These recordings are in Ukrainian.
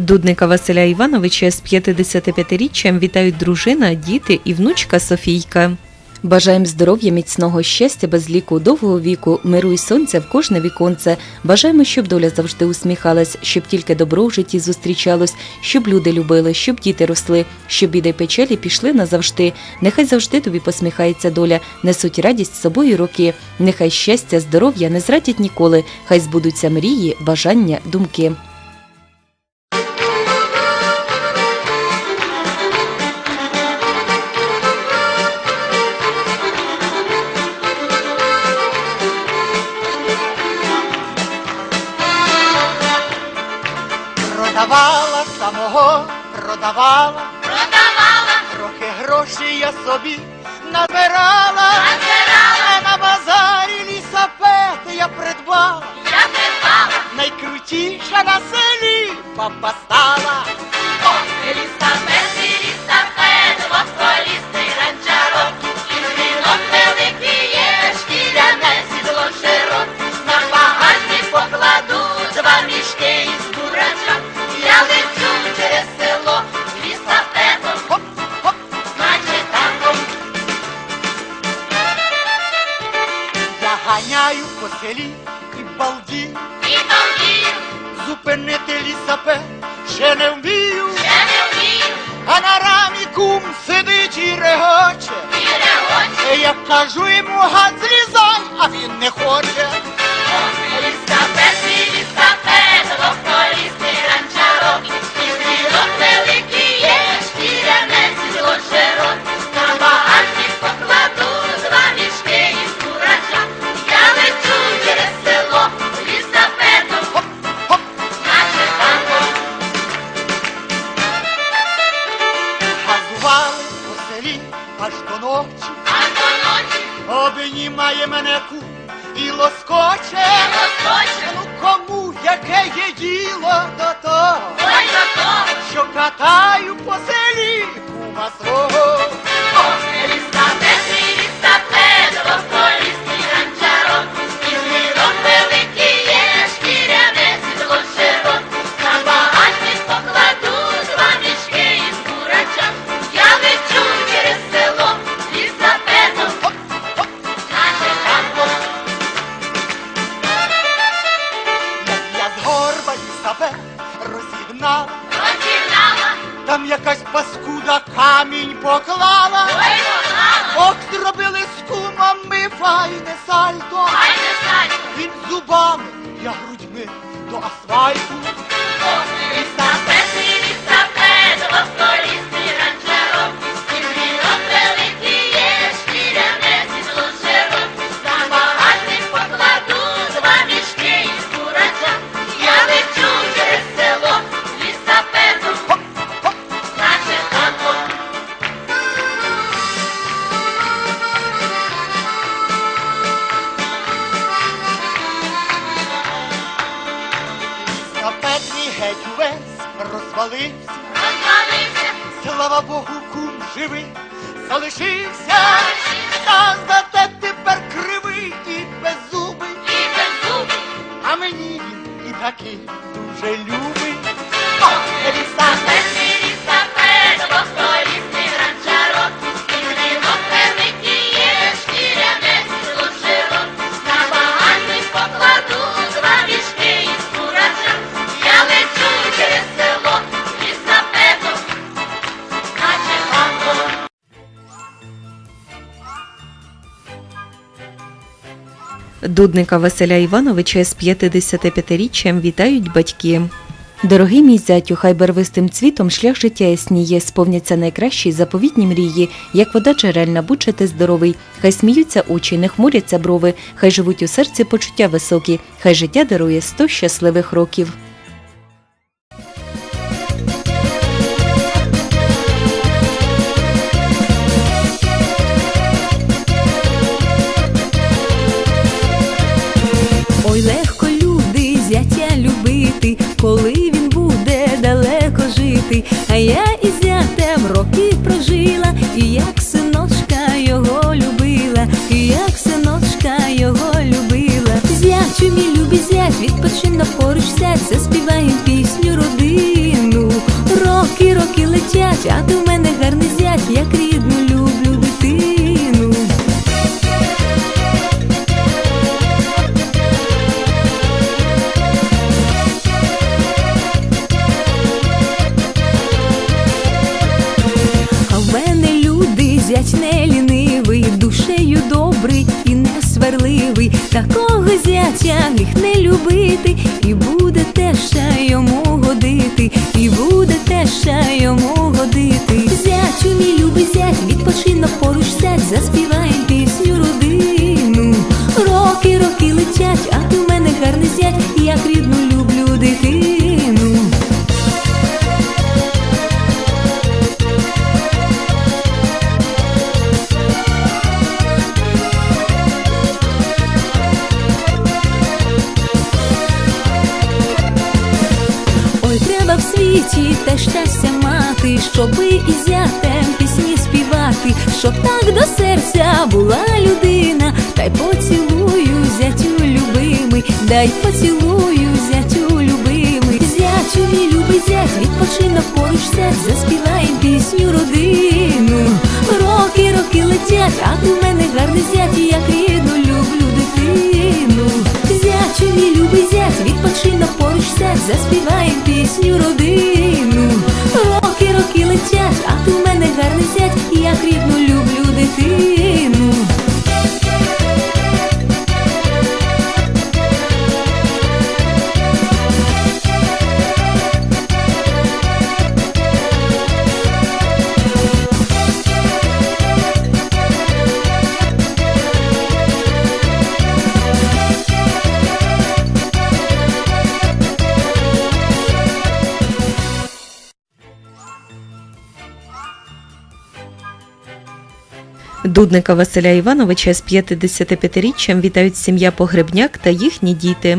Дудника Василя Івановича з 55-річчям вітають дружина, діти і внучка Софійка. Бажаємо здоров'я, міцного щастя, без ліку, довгого віку, миру і сонця в кожне віконце. Бажаємо, щоб доля завжди усміхалась, щоб тільки добро в житті зустрічалось, щоб люди любили, щоб діти росли, щоб біди й печалі пішли назавжди. Нехай завжди тобі посміхається доля, несуть радість з собою роки. Нехай щастя, здоров'я не зрадять ніколи. Хай збудуться мрії, бажання, думки. Продавала, трохи грошей я собі набирала, Назирала. а на базарі лісапети я придбала, я придбала, найкрутіша на селі баба стала. А на рамі кум сидить і регоче. Я кажу йому гад злізай, а він не хоче. До асфальту. Розвалився. Розвалився, Слава Богу, кум живий, залишився. Та зате тепер кривий і беззубий. і без зуби, А мені він і такий дуже любий. Лістапет, Дудника Василя Івановича з 55-річчям вітають батьки. Дорогий мій зятю, хай барвистим цвітом шлях життя ясніє, сповняться найкращі заповітні мрії, як вода джерельна, будь ти здоровий, хай сміються очі, не хмуряться брови, хай живуть у серці почуття високі, хай життя дарує сто щасливих років. я із зятем роки прожила, і як синочка його любила, і як синочка його любила. Зячу мій любі зять, відпочинок поруч сядь, заспіває пісню родину. Роки, роки летять, а ти до мене гарний зять, як рік. Такого зятя міг не любити, і буде теша йому годити, і буде теша йому годити. Зятю, мій любий зять, відпочинок поруч сядь, заспіваєм щоби і зятем пісні співати, щоб так до серця була людина, та й поцілую зятю любимий, дай поцілую зятю любимий, зятю мій любий зять, відпочинок поруч сядь, заспіваєм пісню родину. Роки, роки летять, а ти в мене гарний зять, як рідну люблю дитину. Зятю, мій любий зять, відпочинок поруч сядь, заспіваєм пісню родину. Роки, летять, а ти в мене гарний Дудника Василя Івановича з 55-річчям вітають сім'я Погребняк та їхні діти.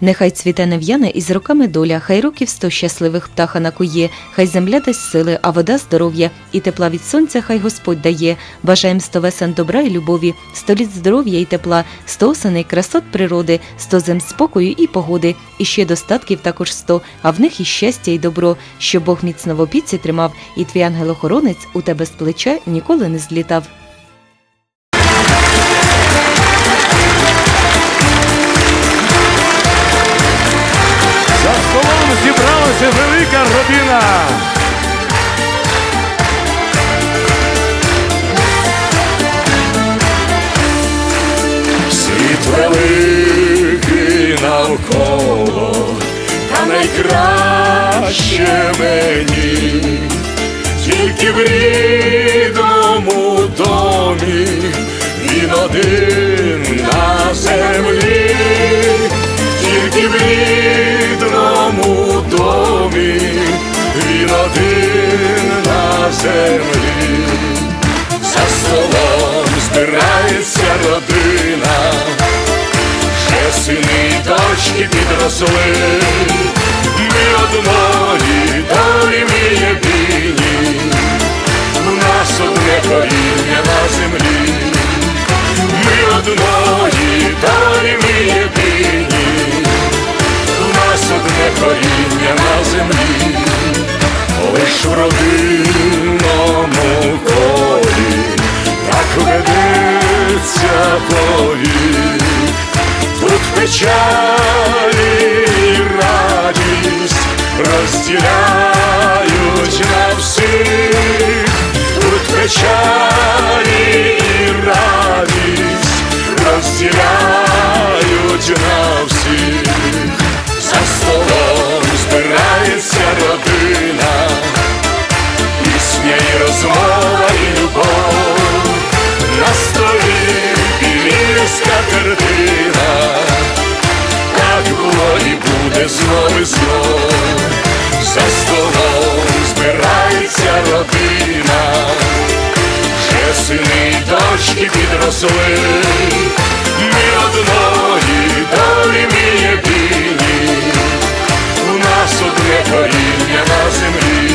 Нехай цвіте нев'яна і з роками доля, хай років сто щасливих птаха накує, хай земля дасть сили, а вода здоров'я, і тепла від сонця хай Господь дає. Бажаєм сто весен добра і любові, сто літ здоров'я і тепла, сто осеней красот природи, сто зем спокою і погоди, і ще достатків також сто, а в них і щастя, і добро, щоб Бог міцно в опіці тримав, і твій ангел-охоронець у тебе з плеча ніколи не злітав. Велика. Світ великий навколо, та найкраще мені, тільки в землі. За столом збирається родина, вже сини й дочки підросли, ми одної долі ми єдині, у нас одне коріння на землі, ми одної долі ми єдині, у нас одне коріння на землі, лиш в родинному повік, тут печалі і радість розділяють на всіх, тут печалі і радість розділяють знов, за столом збирається родина, вже сини й дочки підросли, ми одної долі ми єдині, у нас одне коріння на землі.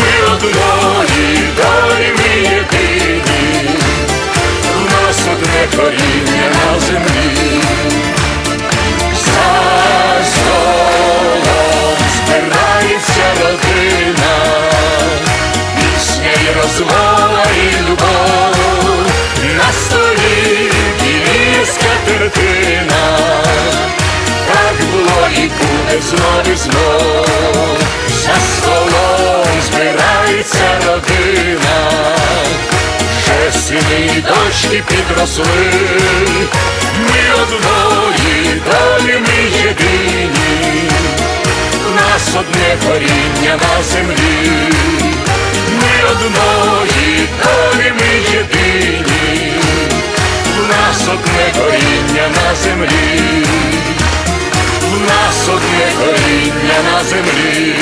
Ми одної долі ми єдині, у нас одне коріння на землі. збираються знов і знов, за столом збирається родина, Ще сини і дочки підросли, ми одної, долі ми єдині, в нас одне коріння на землі, ми одної, долі ми єдині, в нас одне коріння на землі коріння на землі.